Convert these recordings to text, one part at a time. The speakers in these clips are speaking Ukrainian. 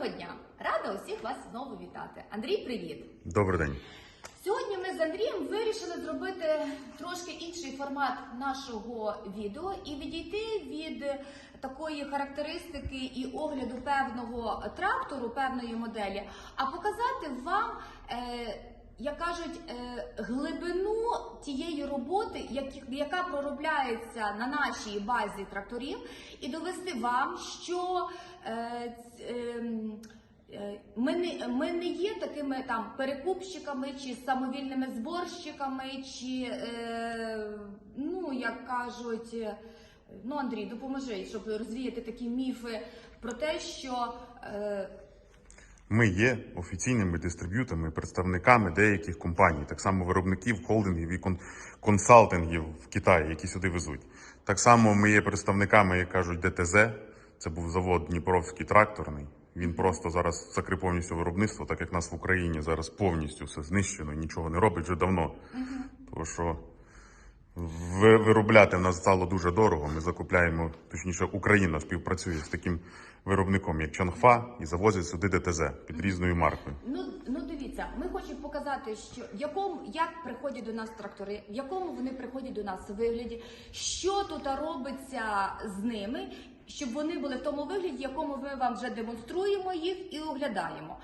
Доброго дня! Рада усіх вас знову вітати. Андрій, привіт! Добрий день. Сьогодні ми з Андрієм вирішили зробити трошки інший формат нашого відео і відійти від такої характеристики і огляду певного трактору, певної моделі, а показати вам. Е, як кажуть, е, глибину тієї роботи, яка проробляється на нашій базі тракторів, і довести вам, що е, ем, Е, Ми не, є такими там перекупщиками чи самовільними зборщиками, чи ну як кажуть, ну Андрій, допоможи, щоб розвіяти такі міфи про те, що Ми є офіційними дистриб'юторами, представниками деяких компаній, так само виробників, холдингів і кон- консалтингів в Китаї, які сюди везуть. Так само ми є представниками, як кажуть, ДТЗ. Це був завод Дніпровський тракторний. Він просто зараз закрив повністю виробництво, так як нас в Україні зараз повністю все знищено, нічого не робить вже давно. Тому що виробляти в нас стало дуже дорого. Ми закупляємо, точніше, Україна співпрацює з таким виробником, як Чанхфа, і завозить сюди ДТЗ під різною маркою. ну, ну дивіться, ми хочемо показати, що якому як приходять до нас трактори, в якому вони приходять до нас в вигляді, що тут робиться з ними, щоб вони були в тому вигляді, в якому ми вам вже демонструємо їх і оглядаємо.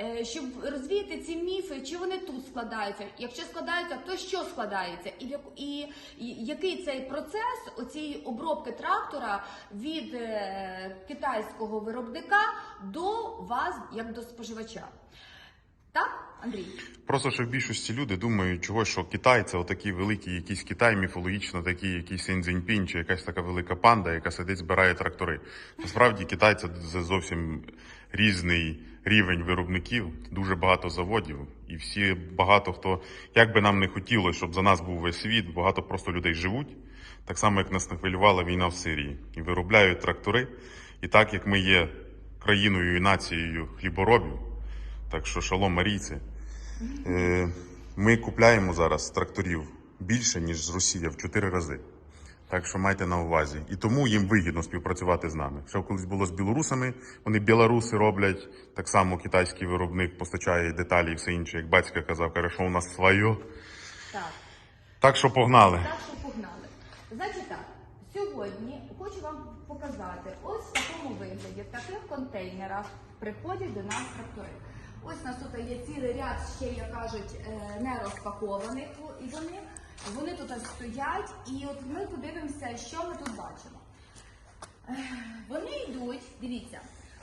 Е, Щоб розвіяти ці міфи, чи вони тут складаються. Якщо складаються, то що складається, і, і, і який цей процес оцієї обробки трактора від е, китайського виробника до вас, як до споживача. Так, Андрій? Просто що в більшості люди думають, чого що Китай це отакий великий якийсь Китай, міфологічно такий якийсь Сінь Цзіньпінь, чи якась така велика панда, яка сидить, збирає трактори. Насправді Китай це зовсім різний рівень виробників, дуже багато заводів, і всі багато хто, як би нам не хотілося, щоб за нас був весь світ, багато просто людей живуть. Так само, як нас не хвилювала війна в Сирії, і виробляють трактори. І так як ми є країною і нацією хліборобів, так що шалом марійці. Е, Ми купляємо зараз тракторів більше, ніж з Росія в 4 рази. Так що майте на увазі. І тому їм вигідно співпрацювати з нами. Що колись було з білорусами, вони білоруси роблять. Так само китайський виробник постачає деталі і все інше, як батько казав, каже, що у нас своє. Так. Так що погнали. Так що погнали. Значить так, сьогодні хочу вам показати ось в такому вигляді, в таких контейнерах приходять до нас трактори. Ось у нас тут є цілий ряд ще, як кажуть, е, не розпакованих і вони. Вони тут стоять, і от ми подивимося, що ми тут бачимо. Вони йдуть, дивіться,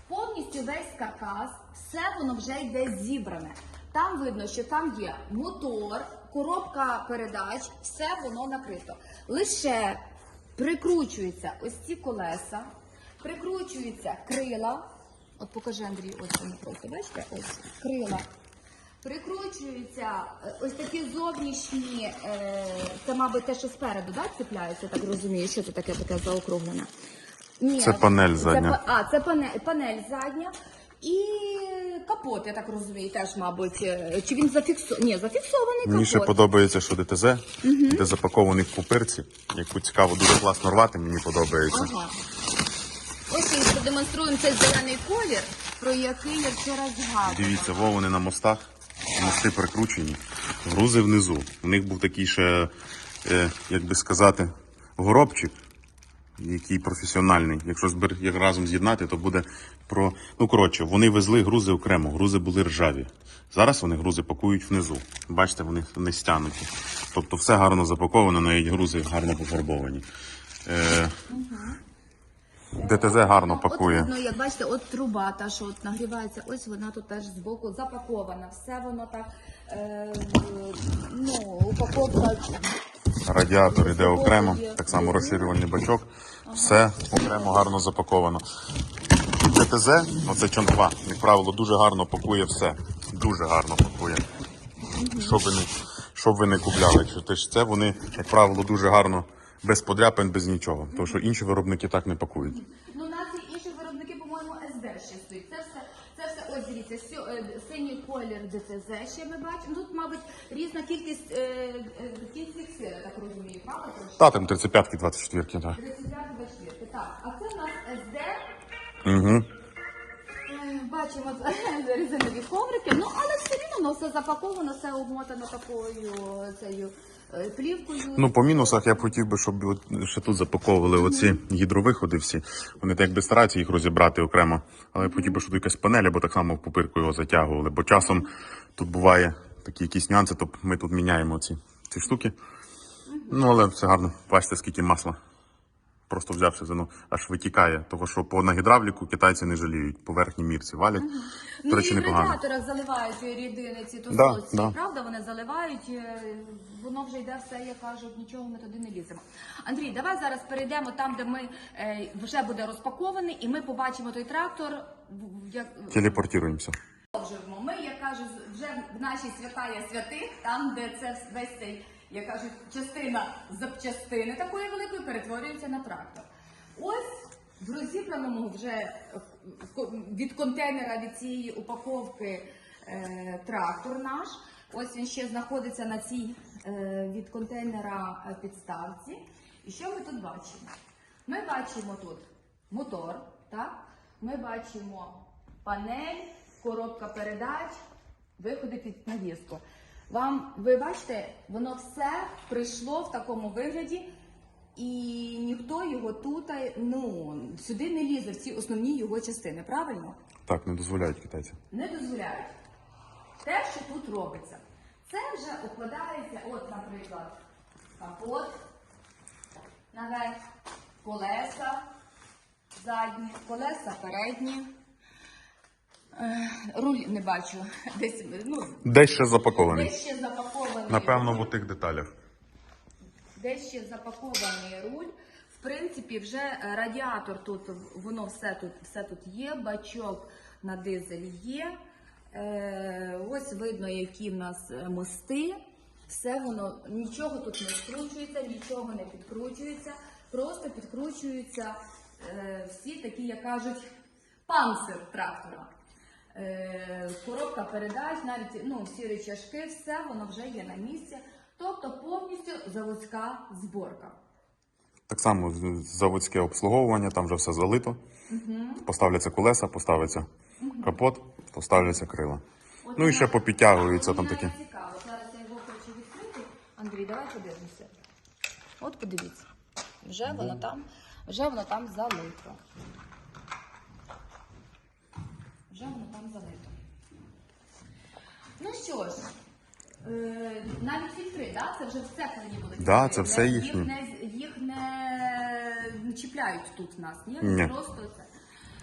повністю весь каркас, все воно вже йде зібране. Там видно, що там є мотор, коробка передач, все воно накрито. Лише прикручуються ось ці колеса, прикручуються крила. От покажи Андрій, ось вони просто, бачите, ось крила. Прикручуються е, ось такі зовнішні, е, це, мабуть, те, що спереду, да, цепляються, так розумію, що це таке таке заокруглене. Ні, Це панель задня. па- а, це панель, панель задня. І капот, я так розумію, теж, мабуть. е, Чи він зафіксований? Ні, зафіксований Мені ще подобається, що ДТЗ, де запакований в пупирці, яку цікаво дуже класно рвати, мені подобається. Ага. Продемонструємо цей зелений колір, про який я вчора згадувала. Дивіться, во вони на мостах, мости прикручені, грузи внизу. У них був такий ще, е, як би сказати, горобчик, який професіональний. Якщо збер як разом з'єднати, то буде про. Ну коротше, вони везли грузи окремо, грузи були ржаві. Зараз вони грузи пакують внизу. Бачите, вони не стянуті. Тобто все гарно запаковано, навіть грузи гарно пофарбовані. Е, ДТЗ гарно От пакує. видно, як бачите, от труба, та що от нагрівається, ось вона тут теж збоку запакована. Все воно так, е, ну, упаковка. Радіатор іде окремо, так само розширювальний бачок. Все окремо гарно запаковано. ДТЗ, оце чонхва, як правило, дуже гарно пакує все. Дуже гарно пакує. Щоб ви не, щоб ви не купляли. Це, вони, як правило, дуже гарно, без подряпин, без нічого. Тому що інші виробники так не пакують. Ну, у нас і інші виробники, по-моєму, СД ще стоїть. Це все, це все, ось дивіться, сьо- е, синій колір ДТЗ ще ми бачимо. Тут, мабуть, різна кількість е, е, кінців сили, так розумію, правда? трошки? Та там 35-ки, 24-ки, так. 35 24 Так, а це у нас СД. Угу. Е, бачимо резинові коврики, ну але все рівно воно все запаковано, все обмотано такою цією плівкою. Ну, по мінусах я б хотів би, щоб от ще тут запаковували оці гідровиходи всі. Вони так якби стараються їх розібрати окремо. Але я б хотів би, щоб тут якась панель, або так само в пупирку його затягували. Бо часом тут буває такі якісь нюанси, то ми тут міняємо ці, ці штуки. Ну, але все гарно. Бачите, скільки масла. Просто взявши воно аж витікає. Того, що по на гідравліку китайці не жаліють, по верхній мірці валять. Ну До речі, і в радіаторах заливають рідини ці Да, да. правда? Вони заливають, е, воно вже йде все, як кажуть, нічого ми туди не ліземо. Андрій, давай зараз перейдемо там, де ми е, вже буде розпакований, і ми побачимо той трактор. як- Телепортуємося. Ми, як кажуть, вже в нашій святая святих, там, де це весь цей, як кажуть, частина запчастини такої великої перетворюється на трактор. Ось в розібраному вже е, від контейнера від цієї упаковки е, трактор наш. Ось він ще знаходиться на цій е, від контейнера підставці. І що ми тут бачимо? Ми бачимо тут мотор, так? Ми бачимо панель, коробка передач, виходи під навіску. Вам, ви бачите, воно все прийшло в такому вигляді, і ніхто його тут ну, сюди не лізе в ці основні його частини, правильно? Так, не дозволяють китайці. не дозволяють. Те, що тут робиться, це вже укладається, от, наприклад, капот наверх, колеса задні, колеса передні. Е, Руль не бачу. Десь ну, Десь ще запакований. десь ще запакований. Напевно, в тих деталях. Десь ще запакований руль. В принципі, вже е, радіатор тут, воно все тут, все тут є, бачок на дизель є. Е, ось видно, які в нас е, мости. Все воно, нічого тут не скручується, нічого не підкручується, просто підкручуються е, всі такі, як кажуть, панцир трактора. Е, коробка передач, навіть ну, всі речашки, все воно вже є на місці. Тобто повністю заводська зборка. Так само заводське обслуговування, там вже все залито. Поставляться колеса, поставиться капот, поставляться крила. От Ну і ще попідтягуються там такі. Цікаво. Зараз я його хочу відкрити. Андрій, давай подивимося. От подивіться. Вже воно там, вже воно там залито. Вже воно там залито. Ну що ж, е, навіть фільтри, да? це вже все коли були. Да, це все їхнє. Їх не, їх не чіпляють тут в нас, ні? Ні. Просто це.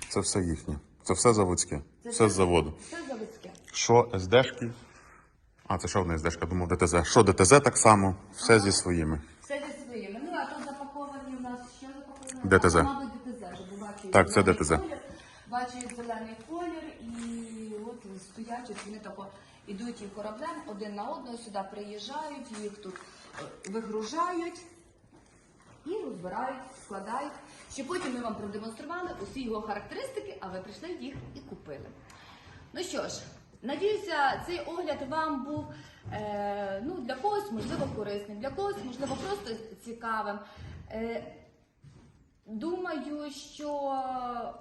Це все їхнє. Це все заводське. Це Все з заводу. Це заводське. Що СДшки? А, це ще одна СДшка, думав ДТЗ. Що ДТЗ так само, все зі своїми. Все зі своїми. Ну, а тут запаковані у нас що запаковані? ДТЗ. А, Мабуть, ДТЗ, бо бачу Так, це зелений ДТЗ. колір, Бачу зелений і от стоять, от вони тако ідуть і кораблем один на одного сюди приїжджають, їх тут е, вигружають і розбирають, складають. Щоб потім ми вам продемонстрували усі його характеристики, а ви прийшли їх і купили. Ну що ж, надіюся, цей огляд вам був е, ну, для когось можливо корисним, для когось можливо просто цікавим. Е, думаю, що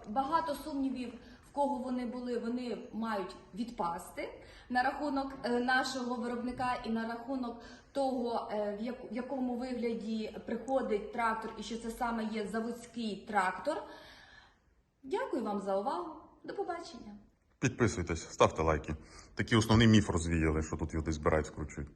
багато сумнівів, кого вони були, вони мають відпасти на рахунок е, нашого виробника і на рахунок того, е, в якому вигляді приходить трактор і що це саме є заводський трактор. Дякую вам за увагу. До побачення. Підписуйтесь, ставте лайки. Такий основний міф розвіяли, що тут десь збирають, скручують.